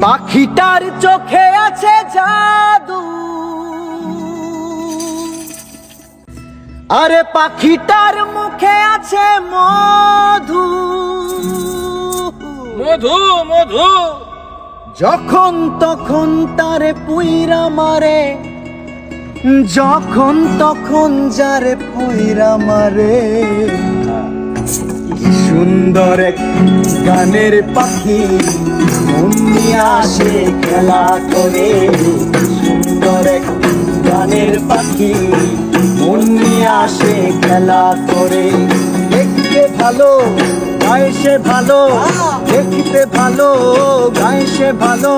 পাখিটার চোখে আছে জাদু। আরে পাখিটার মুখে আছে মধু। মধু মধু। যখন তখন তারে পুইরা মারে যখন তখন যারে পুইরা মারে। সুন্দর এক গানের পাখি। মন আসে খেলা করে। সুন্দর এক গানের পাখি। মন আসে খেলা করে। দেখতে ভালো সে ভালো। দেখতে ভালো সে ভালো।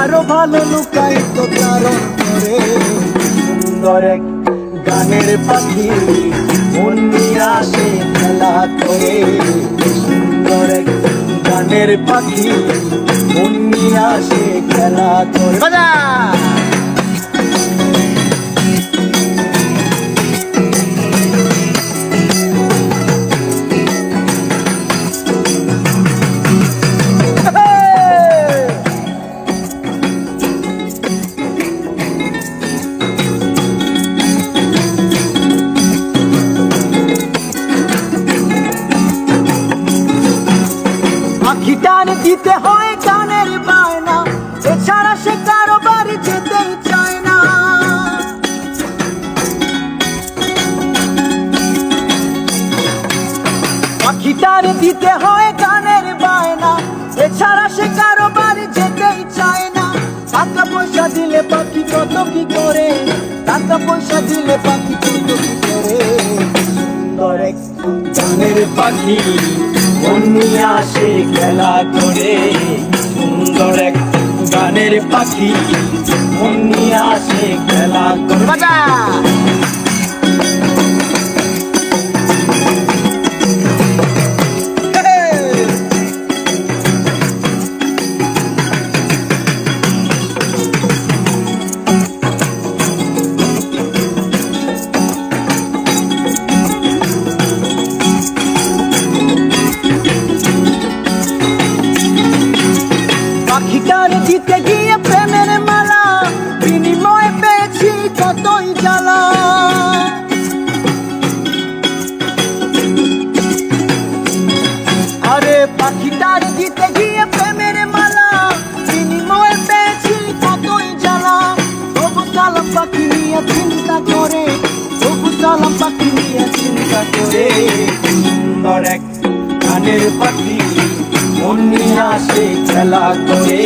আরও ভালো লুকাই তো কারণ করে। সুন্দর এক গানের পাখি মন আসে খেলা করে। সুন্দর গানের পাখি মন আসে খেলা করে। বাজা! পাখিটার দিতে হয় গানের বায়না, এছাড়া সে কারও বাড়ি যেতেই চায় না। পাখিটার দিতে হয় গানের বায়না, এছাড়া সে কারও বাড়ি যেতেই চায় না। টাকা পয়সা দিলে পাখি কত কি করে, টাকা পয়সা দিলে পাখি কত কি করে। সুন্দর জানের পাখি। মন নিয়ে আসে খেলা করে। সুন্দর এক গানের পাখি। মন নিয়ে আসে খেলা করে। পাখিটার দিতে গিয়ে প্রেমের মালা, বিনিময় পেয়েছি কতই জ্বালা। আরে পাখিটার দিতে গিয়ে প্রেমের মালা, বিনিময় পেয়েছি কতই জ্বালা। তবু সালাম পাখি নিয়ে চিন্তা করে, তবু সালাম পাখি নিয়ে চিন্তা করে। সুন্দর এক গানের পাখি মন নিয়ে আসে খেলা করে।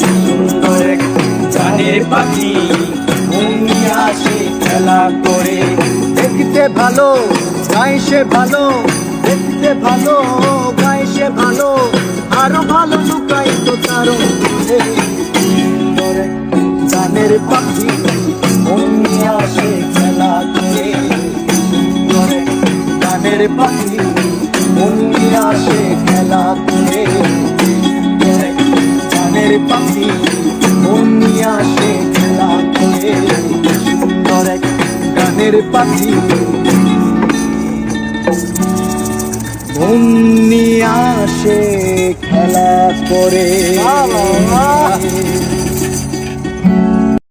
সুন্দর গানের পাখি মন নিয়ে আসে খেলা করে। দেখতে ভালো গায়ে সে ভালো, দেখতে ভালো গায়ে সে ভালো। আরও ভালো লুকাই তো কারণ সুন্দর গানের পাখি মন নিয়ে আসে খেলা করে। সুন্দর গানের পাখি আসে খেলা করে পাখি খেলা গানের পাখি খেলা করে।